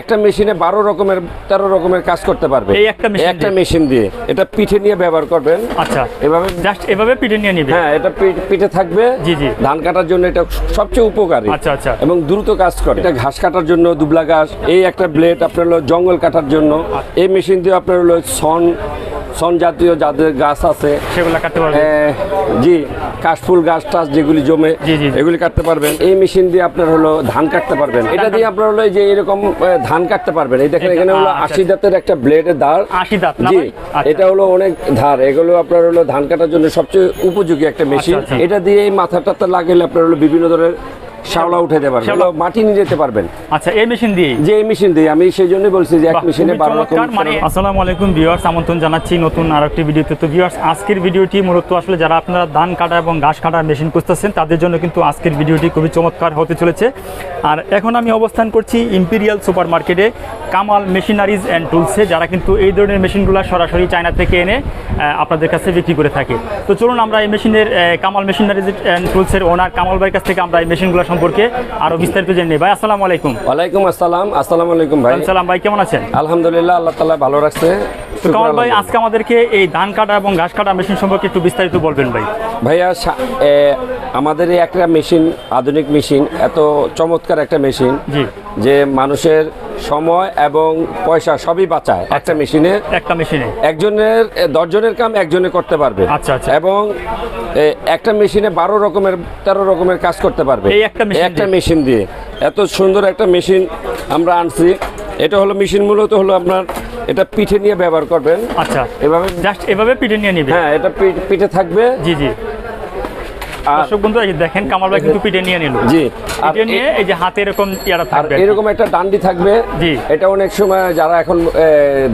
একটা মেশিনে বারো রকমের তেরো রকমের কাজ করতে পারবে। এই একটা মেশিন একটা দিয়ে? মেশিন দিয়ে। এটা পিঠে নিয়ে ব্যবহার করবেন। আচ্ছা। এভাবে জাস্ট এভাবে পিঠে নিয়ে হ্যাঁ এটা পিঠে থাকবে। জি, জি। ধান কাটার জন্য এটা সবচেয়ে উপকারী। আচ্ছা, আচ্ছা। এবং দ্রুত কাজ করে। এটা ঘাস কাটার জন্য দুবলা ঘাস এই একটা ব্লেড আপনার হলো জঙ্গল কাটার জন্য। এই মেশিন দিয়ে আপনার হলো সন সন জাতীয় যাদের গাছ আছে সেগুলো কাটতে পারবে? জি। কাশফুল গাছ টাছ যেগুলি জমে। এগুলি কাটতে পারবেন এই মেশিন দিয়ে আপনার হলো ধান কাটতে পারবেন এটা দিয়ে আপনার হলো যে এরকম ধান কাটতে পারবেন এই দেখেন এখানে হলো আচ্ছা। আশি দাঁতের একটা ব্লেডের ধার আশি দাঁত জি আচ্ছা। এটা হলো অনেক ধার এগুলো আপনার হলো ধান কাটার জন্য সবচেয়ে উপযোগী একটা মেশিন আচ্ছা। এটা দিয়ে এই মাথাটাতে লাগালে আপনার হলো বিভিন্ন ধরনের পারবেন মাটি নিয়ে যেতে পারবেন। আচ্ছা এই মেশিন দিয়ে যে এই মেশিন দিয়ে আমি সেই জন্যই বলছি যে এক মেশিনে বারো রকম মানে আসসালামু আলাইকুম ভিউয়ার্স আমন্ত্রণ জানাচ্ছি নতুন ভিডিওতে। তো ভিউয়ার্স আজকের ভিডিওটি মূলত আসলে যারা আপনারা ধান কাটা এবং ঘাস কাটার মেশিন খুঁজতেছেন তাদের জন্য কিন্তু আজকের ভিডিওটি খুবই চমৎকার হতে চলেছে। আর এখন আমি অবস্থান করছি ইম্পিরিয়াল সুপার মার্কেটে কামাল মেশিনারিজ অ্যান্ড টুলসে যারা কিন্তু এই ধরনের মেশিনগুলো সরাসরি চায়না থেকে এনে আপনাদের কাছে বিক্রি করে থাকে। তো চলুন আমরা এই মেশিনের কামাল মেশিনারিজ অ্যান্ড টুলসের ওনার কামাল ভাইয়ের কাছ থেকে আমরা এই মেশিনগুলো সম্পর্কে আরও বিস্তারিত জেনে নিই। ভাই আসসালামু আলাইকুম। ওয়ালাইকুম আসসালাম। আসসালামু আলাইকুম ভাই। সালাম ভাই কেমন আছেন? আলহামদুলিল্লাহ আল্লাহ তাআলা ভালো রাখছে। কমল ভাই আজকে আমাদেরকে এই ধান কাটা এবং ঘাস কাটা মেশিন সম্পর্কে একটু বিস্তারিত বলবেন ভাই। ভাইয়া আমাদের এই একটা মেশিন আধুনিক মেশিন এত চমৎকার একটা মেশিন জি। যে মানুষের সময় এবং পয়সা সবই বাঁচায় একটা মেশিনে। একটা মেশিনে। একজনের দশজনের কাম একজনে করতে পারবে। আচ্ছা, আচ্ছা। এবং একটা মেশিনে বারো রকমের তেরো রকমের কাজ করতে পারবে। এই একটা মেশিন দিয়ে? এত সুন্দর একটা মেশিন আমরা আনছি। এটা হলো মেশিন মূলত হলো আপনার এটা পিঠে নিয়ে ব্যবহার করবেন। আচ্ছা। এভাবে জাস্ট এভাবে পিঠে নিয়ে নিবে। হ্যাঁ এটা পিঠে থাকবে। জি জি। দর্শক বন্ধু এই দেখেন কামাল ভাই কিন্তু পিঠে নিয়ে নিল। জি পিঠে নিয়ে এই যে হাতে এরকম ইয়ারা থাকবে এরকম একটা ডান্ডি থাকবে। জি। এটা অনেক সময় যারা এখন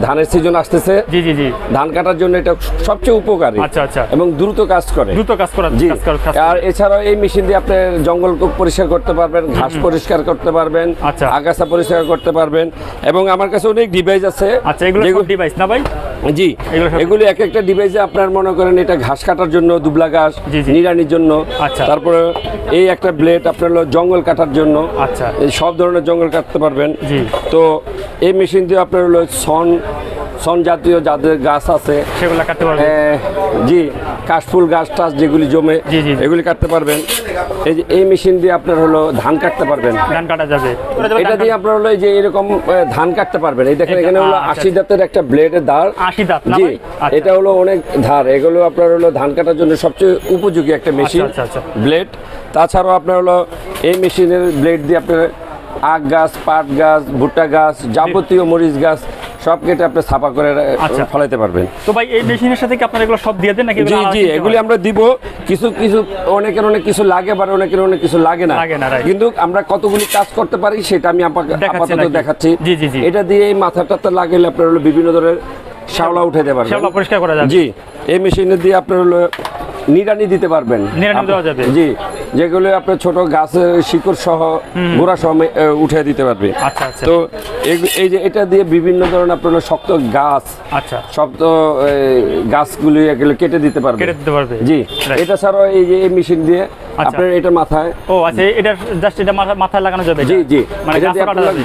ধানের সিজন আসতেছে জি জি জি। ধান কাটার জন্য এটা সবচেয়ে উপকারী আচ্ছা, আচ্ছা। এবং দ্রুত কাজ করে। দ্রুত কাজ করা জি। আর এছাড়াও এই মেশিন দিয়ে আপনি জঙ্গল পরিষ্কার করতে পারবেন ঘাস পরিষ্কার করতে পারবেন আচ্ছা। আগাছা পরিষ্কার করতে পারবেন এবং আমার কাছে অনেক ডিভাইস আছে। আচ্ছা এগুলো ডিভাইস না ভাই? জি এগুলো এক একটা ডিভাইসে আপনার মনে করেন এটা ঘাস কাটার জন্য দুবলা ঘাস। নিড়ানির জন্য আচ্ছা। তারপরে এই একটা ব্লেড আপনার হলো জঙ্গল কাটার জন্য আচ্ছা। এই সব ধরনের জঙ্গল কাটতে পারবেন জি। তো এই মেশিন দিয়ে আপনার হলো সন সন জাতীয় যাদের গাছ আছে সেগুলো কাটতে পারবে এ, জি কাশফুল গাছ টাছ যেগুলি জমে। এগুলি কাটতে পারবেন এই যে এই মেশিন দিয়ে আপনার হলো ধান কাটতে পারবেন ধান কাটা যাবে এটা দিয়ে আপনার হলো এই যে এরকম ধান কাটতে পারবেন এই দেখেন এখানে হলো আচ্ছা। আশি দাঁতের একটা ব্লেডের ধার আশি দাঁত জি আচ্ছা। এটা হলো অনেক ধার এগুলো আপনার হলো ধান কাটার জন্য সবচেয়ে উপযোগী একটা মেশিন আচ্ছা, আচ্ছা। ব্লেড তাছাড়াও আপনার হলো এই মেশিনের ব্লেড দিয়ে আপনার আখ গাছ পাট গাছ ভুট্টা গাছ যাবতীয় মরিচ গাছ সব কেটে আপনি ছাপা করে আচ্ছা। ফলাইতে পারবেন তো ভাই এই মেশিনের সাথে কি আপনারা এগুলো সব দিয়ে দেন নাকি জি জি এগুলি আমরা দিব কিছু কিছু অনেকের অনেক কিছু লাগে বা অনেকের অনেক কিছু লাগে না. কিন্তু আমরা কতগুলি কাজ করতে পারি সেটা আমি আপাতত দেখাচ্ছি। এটা দিয়ে এই মাথাটাতে লাগাইলে আপনার হলো বিভিন্ন ধরনের শাওলা উঠে দেতে পারবেন। সেগুলো পরিষ্কার করা যাবে। জি এই মেশিনে দিয়ে আপনার হলো নিড়ানি দিতে পারবেন। নিড়ানি দেওয়া যাবে? জি যেগুলো আপনার ছোট গাছের শিকড় সহ গোড়া সহ উঠে দিতে পারবে। আচ্ছা আচ্ছা। তো এই- যে এটা দিয়ে বিভিন্ন ধরনের আপনার শক্ত গাছ আচ্ছা। শক্ত গাছগুলি এগুলো কেটে দিতে পারবে। কেটে দিতে পারবে। জি এটা ছাড়াও এই যে এই মেশিন দিয়ে। আপনার এটা মাথায়। ও আচ্ছা এটা জাস্ট এটা মাথায় লাগানো যাবে জি জি। মানে?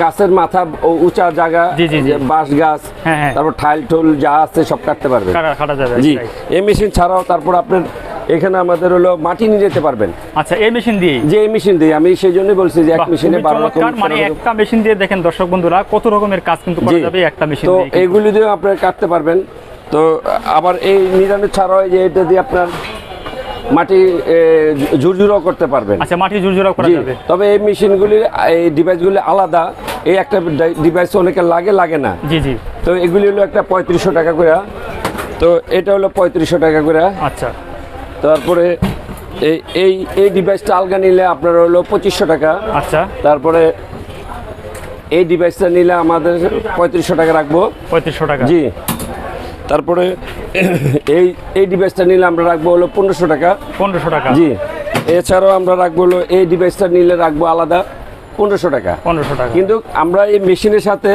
গাছের মাথা উঁচা জায়গা জি, জি, জি। বাঁশ গাছ হ্যাঁ, হ্যাঁ। তারপর ঠাইল ঠুল যা আছে সব কাটতে পারবেন। কাটা কাটা যাবে জি। এই মেশিন ছাড়াও তারপর আপনার এখানে আমাদের হলো মাটি নিয়ে যেতে পারবেন। আচ্ছা এই মেশিন দিয়ে যে এই মেশিন দিয়ে আমি সেই জন্যই বলছি যে এক মেশিনে খুবই বারো রকম মানে একটা মেশিন দিয়ে দেখেন দর্শক বন্ধুরা কত রকমের কাজ কিন্তু করা যাবে একটা মেশিন তো দিয়ে। এইগুলি দিয়ে আপনার কাটতে পারবেন। তো আবার এই নিরানি ছাড়াও যে এটা দিয়ে আপনার মাটি ঝুরঝুরও করতে পারবেন। আচ্ছা মাটি ঝুরঝুরা করা যাবে। তবে এই মেশিনগুলির এই ডিভাইসগুলি আলাদা। এই একটা ডিভাইস অনেকে লাগে লাগে না। জি জি। তো এগুলি হলো একটা পঁয়ত্রিশশো টাকা করে। তো এটা হলো পঁয়ত্রিশশো টাকা করে। আচ্ছা। তারপরে এই এই এই ডিভাইসটা আলগা নিলে আপনার হলো পঁচিশশো টাকা। আচ্ছা। তারপরে এই ডিভাইসটা নিলে আমাদের পঁয়ত্রিশশো টাকা রাখব। পঁয়ত্রিশশো টাকা। জি। তারপরে এই এই ডিভাইসটা নিলে আমরা রাখব হলো পনেরোশো টাকা। পনেরোশো টাকা। জি। এছাড়াও আমরা রাখব হলো এই ডিভাইসটা নিলে রাখব আলাদা পনেরোশো টাকা। পনেরোশো টাকা। কিন্তু আমরা এই মেশিনের সাথে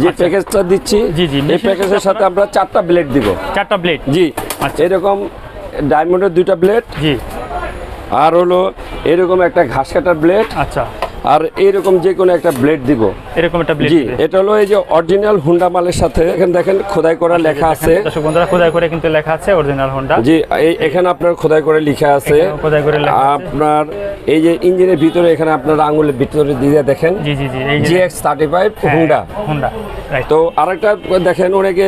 যে আচ্ছা। প্যাকেজটা দিচ্ছি জি, জি, এই প্যাকেজের সাথে সাথে আমরা চারটা ব্লেড দিব। চারটা ব্লেড জি। আচ্ছা। এরকম ডায়মন্ডের দুইটা ব্লেড জি। আর হলো এরকম একটা ঘাস কাটার ব্লেড আচ্ছা। আর এরকম যে কোনো একটা ব্লেড দিব। এরকম একটা ব্লেড জি এটা হলো এই যে অরিজিনাল হুন্ডা মালের সাথে। এখানে দেখেন খোদাই করা লেখা আছে। দর্শক বন্ধুরা খোদাই করে কিন্তু লেখা আছে অরিজিনাল হোন্ডা জি এই- এখানে আপনার খোদাই করে লেখা আছে। খোদাই করে লেখা আপনার এই যে ইঞ্জিনের ভিতরে এখানে আপনার আঙুলের ভিতরে দিয়ে দেখেন। জি জি জি এই যে GX thirty five Honda Honda right তো আরেকটা দেখেন অনেকে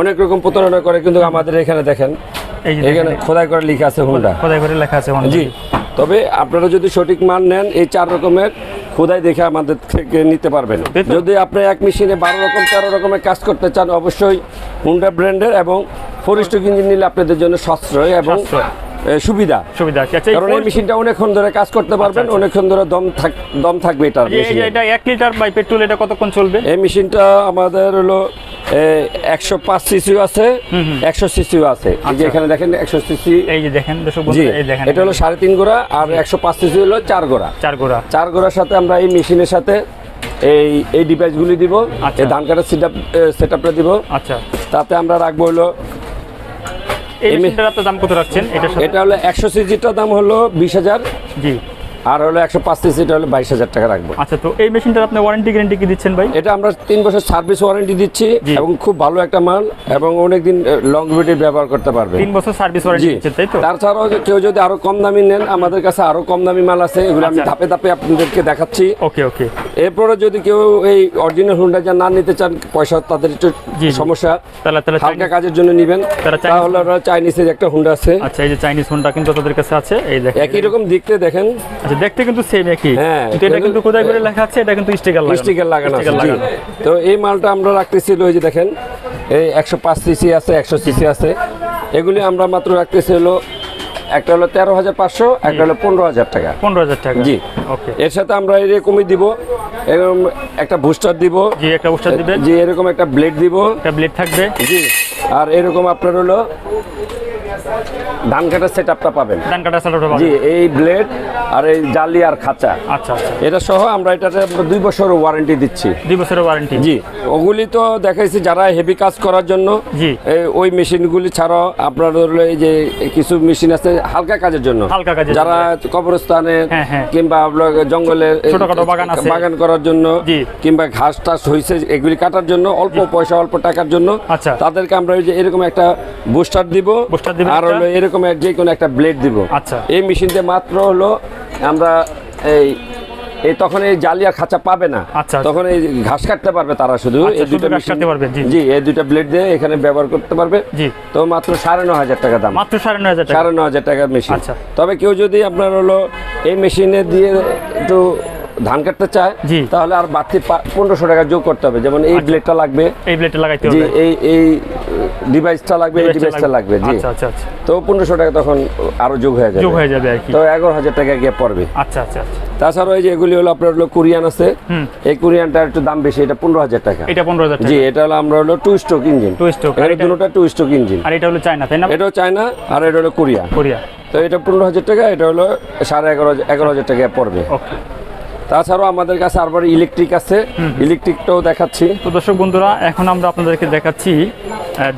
অনেক রকম প্রতারণা করে কিন্তু আমাদের এখানে দেখেন। এখানে খোদাই করে লেখা আছে হুন্ডা খোদাই করে লেখা আছে জি। তবে আপনারা যদি সঠিক মান নেন এই চার রকমের খোদাই দেখে আমাদের থেকে নিতে পারবেন। যদি আপনি এক মেশিনে বারো রকম তেরো রকমের কাজ করতে চান অবশ্যই হুন্ডা ব্র্যান্ডের এবং ফরিস্টক ইঞ্জিন নিলে আপনাদের জন্য সাশ্রয় এবং সুবিধা। সুবিধা আচ্ছা কারণ এই মেশিনটা অনেকক্ষণ ধরে কাজ করতে পারবেন আচ্ছা। অনেকক্ষণ ধরে দম থাক দম থাকবে মেশিনে। এটা এক লিটার বাই পেট্রোল এটা কতক্ষণ চলবে? এই মেশিনটা আমাদের হলো একশো পাঁচ সিসিও আছে একশো সিসিও আছে। এই যে আচ্ছা। এখানে দেখেন একশো সিসি এই যে দেখেন জি। এই দেখেন। এটা হলো সাড়ে তিন গোড়া আর একশো পাঁচ সিসি হলো চার গোড়া। চার গোড়া। চার গোড়ার সাথে আমরা এই মেশিনের সাথে এই এই ডিভাইসগুলি দিব আচ্ছা। এই ধান কাটার সেট আপ সেট আপটা দিব। আচ্ছা। তাতে আমরা রাখব হলো এই মেশিনটার আপনার দাম কত রাখছেন? এটার এটা হলো একশো সিজিটার দাম হলো বিশ হাজার। জি। আর হলো একশো পাঁচ সিজিটা হলে বাইশ হাজার টাকা রাখব। আচ্ছা তো এই মেশিনটার আপনি ওয়ারেন্টি গ্যারেন্টি কি দিচ্ছেন ভাই? এটা আমরা তিন বছর সার্ভিস ওয়ারেন্টি দিচ্ছি এবং খুব ভালো একটা মাল এবং অনেকদিন লং ভিডিও ব্যবহার করতে পারবে। তিন বছর সার্ভিস ওয়ারেন্টি দিচ্ছেন তাই তো? তাছাড়াও যে কেউ যদি আরও কম দামি নেন আমাদের কাছে আরও কম দামি মাল আছে এগুলো আমি আচ্ছা। ধাপে ধাপে আপনাদেরকে দেখাচ্ছি। ওকে ওকে। এরপরে যদি কেউ এই অরিজিনাল হুন্ডা যা না নিতে চান পয়সা তাদের একটু। সমস্যা। হালকা কাজের জন্য নিবেন। তাহলে ওরা চাইনিজের একটা হুন্ডা আছে। আচ্ছা এই যে চাইনিজ হুন্ডা কিন্তু তাদের কাছে আছে এই দেখেন। একই রকম দেখতে দেখেন। আচ্ছা দেখতে কিন্তু সেম একই। হ্যাঁ, কিন্তু এটা কিন্তু- কোথায় করে লেখা আছে? এটা কিন্তু স্টিকার লাগানো। স্টিকার লাগানো আছে। তো এই মালটা আমরা রাখতেছি এই যে দেখেন এই একশো পাঁচ সিসি আছে একশো সিসি আছে। এগুলি আমরা মাত্র রাখতেছি হলো একটা হলো তেরো হাজার পাঁচশো একটা হলো পনেরো হাজার টাকা। পনেরো হাজার টাকা। জি। ওকে এর সাথে আমরা এরকমই দিব এরকম একটা বুস্টার দিব। জি একটা বুস্টার দিবেন। জি এরকম একটা ব্লেড দিব। একটা ব্লেড থাকবে। জি আর এরকম আপনার হলো ধান কাটার সেট আপটা পাবেন। ডান কাটা সালোটা জি এই ব্লেড আর এই জালি আর খাঁচা। আচ্ছা আচ্ছা। এটা সহ আমরা এটাতে দুই বছর ওয়ারেন্টি দিচ্ছি। দুই বছরের ওয়ারেন্টি জি ওগুলি তো দেখাইছি যারা হেভি কাজ করার জন্য। জি। এই ওই মেশিনগুলি ছাড়াও আপনার হলো এই যে কিছু মেশিন আছে হালকা কাজের জন্য। হালকা কাজের যারা কবরস্থানে হ্যাঁ, হ্যাঁ। কিংবা আপনার জঙ্গলে ছোটখাটো বাগান আছে। বাগান করার জন্য জি। কিংবা ঘাস টাস হয়েছে এগুলি কাটার জন্য অল্প পয়সা অল্প টাকার জন্য আচ্ছা। তাদেরকে আমরা ওই যে এরকম একটা বুস্টার দিব। Booster দিবেন। আর হলো এরকম যে কোনো একটা ব্লেড দিব আচ্ছা। এই মেশিনতে মাত্র হলো আমরা এই এই তখন এই জালিয়া খাঁচা পাবে না আচ্ছা, আচ্ছা। তখন এই ঘাস কাটতে পারবে তারা শুধু আচ্ছা, এই শুধু ঘাস কাটতে পারবে, জি। জি এই দুইটা ব্লেড দিয়ে এখানে ব্যবহার করতে পারবে জি। তো মাত্র সাড়ে ন হাজার টাকা দাম মাত্র সাড়ে নয় হাজার টাকা সাড়ে ন হাজার টাকার মেশিন আচ্ছা। তবে কেউ যদি আপনার হলো এই মেশিনে দিয়ে একটু ধান কাটতে চায় তাহলে আর বাড়তি পনেরোশো টাকা যোগ করতে হবে। যেমন এই ব্লেডটা লাগবে। এই ব্লেডটা লাগাইতে হবে। এই এই ডিভাইসটা লাগবে এই ডিভাইসটা লাগবে। জি। আচ্ছা আচ্ছা আচ্ছা। তো পনেরোশো টাকা তখন আরও যোগ হয়ে যাবে। যোগ হয়ে যাবে আর কি। তো এগারো হাজার টাকা গিয়ে পড়বে। আচ্ছা আচ্ছা আচ্ছা। তাছাড়া ওই যে এগুলি হলো আপনার হলো কোরিয়ান আছে। এই কোরিয়ানটা একটু দাম বেশি এটা পনেরো হাজার টাকা। এটা পনেরো হাজার জি এটা হলো আমরা হলো টু স্ট্রোক ইঞ্জিন আর এখানে এটা- দুটোটা টু স্ট্রোক ইঞ্জিন আর এটা হলো চায়না তাই না? এটাও চায়না আর এটা হলো কোরিয়া। কোরিয়া। তো এটা পনেরো হাজার টাকা এটা হলো সাড়ে এগারো এগারো হাজার টাকা পড়বে। ওকে তাছাড়াও আমাদের কাছে আরবার ইলেকট্রিক আছে। ইলেকট্রিকটাও দেখাচ্ছি। তো দর্শক বন্ধুরা এখন আমরা আপনাদেরকে দেখাচ্ছি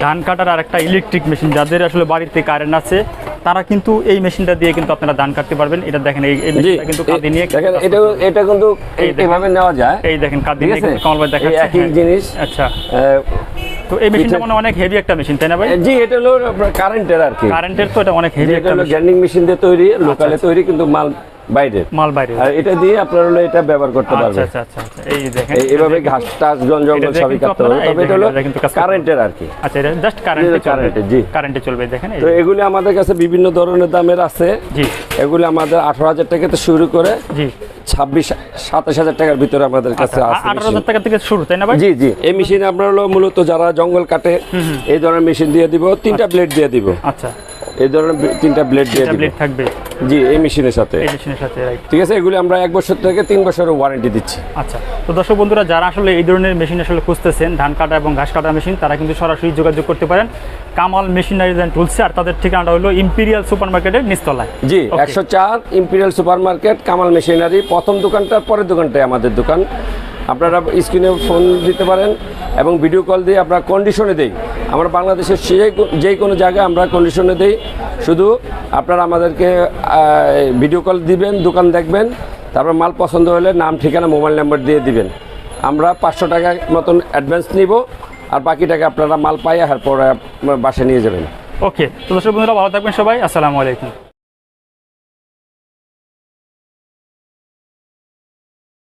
ধান কাটার আর একটা ইলেকট্রিক মেশিন যাদের আসলে বাড়িতে কারেন্ট আছে তারা কিন্তু এই মেশিনটা দিয়ে কিন্তু আপনারা ধান কাটতে পারবেন। এটা দেখেন এই মেশিনটা কিন্তু কাঁধে নিয়ে দেখেন এটা এটা কিন্তু এই এইভাবে নেওয়া যায়। এই দেখেন কাঁধে নিয়ে কমল ভাই দেখাচ্ছে। একই হ্যাঁ। জিনিস। আচ্ছা। তো এই মেশিনটা মানে অনেক হেভি একটা মেশিন তাই না ভাই? জি এটা হলো আপনার কারেন্টের আর কি। কারেন্টের তো এটা অনেক হেভি একটা মেশিন দিয়ে তৈরি লোকালে আচ্ছা। তৈরি কিন্তু মাল বাইরের মাল বাইরে। আর এটা দিয়ে আপনার হলো এটা ব্যবহার করতে আচ্ছা পারবে আচ্ছা আচ্ছা আচ্ছা। এই দেখেন এইভাবে ঘাস টাস জন জঙ্গল সবই কাটতে হবে। তবে এটা হলো দেখেন, এটা কিন্তু কাজ করতে কারেন্টের আর কি। আচ্ছা এটা জাস্ট কারেন্টে কারেন্টে, জি। কারেন্টে চলবে দেখেন তো এগুলি আমাদের কাছে বিভিন্ন ধরনের দামের আছে। জি। এগুলি আমাদের আঠারো হাজার টাকা থেকে শুরু করে জি। ছাব্বিশ সাতাশ হাজার টাকার ভিতরে আমাদের কাছে আছে টাকা থেকে শুরু তাই না ভাই? জি জি। এই মেশিন আপনার হলো মূলত যারা জঙ্গল কাটে এই ধরনের মেশিন দিয়ে দিব তিনটা ব্লেড দিয়ে দিব। আচ্ছা। এই ধরনের তিনটা ব্লেড দিয়ে ট্যাবলেট থাকবে। জি এই মেশিনের সাথে। এই মেশিনের সাথে রাইট ঠিক আছে এগুলি আমরা এক বছর থেকে তিন বছরের ওয়ারেন্টি দিচ্ছি। আচ্ছা তো দর্শক বন্ধুরা যারা আসলে এই ধরনের মেশিন আসলে খুঁজতেছেন ধান কাটা এবং ঘাস কাটা মেশিন তারা কিন্তু সরাসরি যোগাযোগ করতে পারেন। কামাল মেশিনারিজ অ্যান্ড টুলসে আর তাদের ঠিকানাটা হলো ইম্পিরিয়াল সুপার মার্কেটের নিচতলায় জি একশো চার imperial super market Kamal machinery প্রথম দোকানটার পরের দোকানটাই আমাদের দোকান। আপনারা স্ক্রিনে ফোন দিতে পারেন এবং ভিডিও কল দিয়ে আমরা কন্ডিশনে দেই। আমরা বাংলাদেশের যে যে কোনো জায়গায় আমরা কন্ডিশনে দেই। শুধু আপনারা আমাদেরকে ভিডিও কল দিবেন, দোকান দেখবেন, তারপর মাল পছন্দ হলে নাম, ঠিকানা মোবাইল নাম্বার দিয়ে দিবেন। আমরা পাঁচশো টাকা মতন অ্যাডভান্স নিব আর বাকি টাকা আপনারা মাল পাই আর পরে বাসে নিয়ে যাবেন। ওকে তো দর্শক বন্ধুরা, ভালো থাকবেন সবাই। আসসালামু আলাইকুম।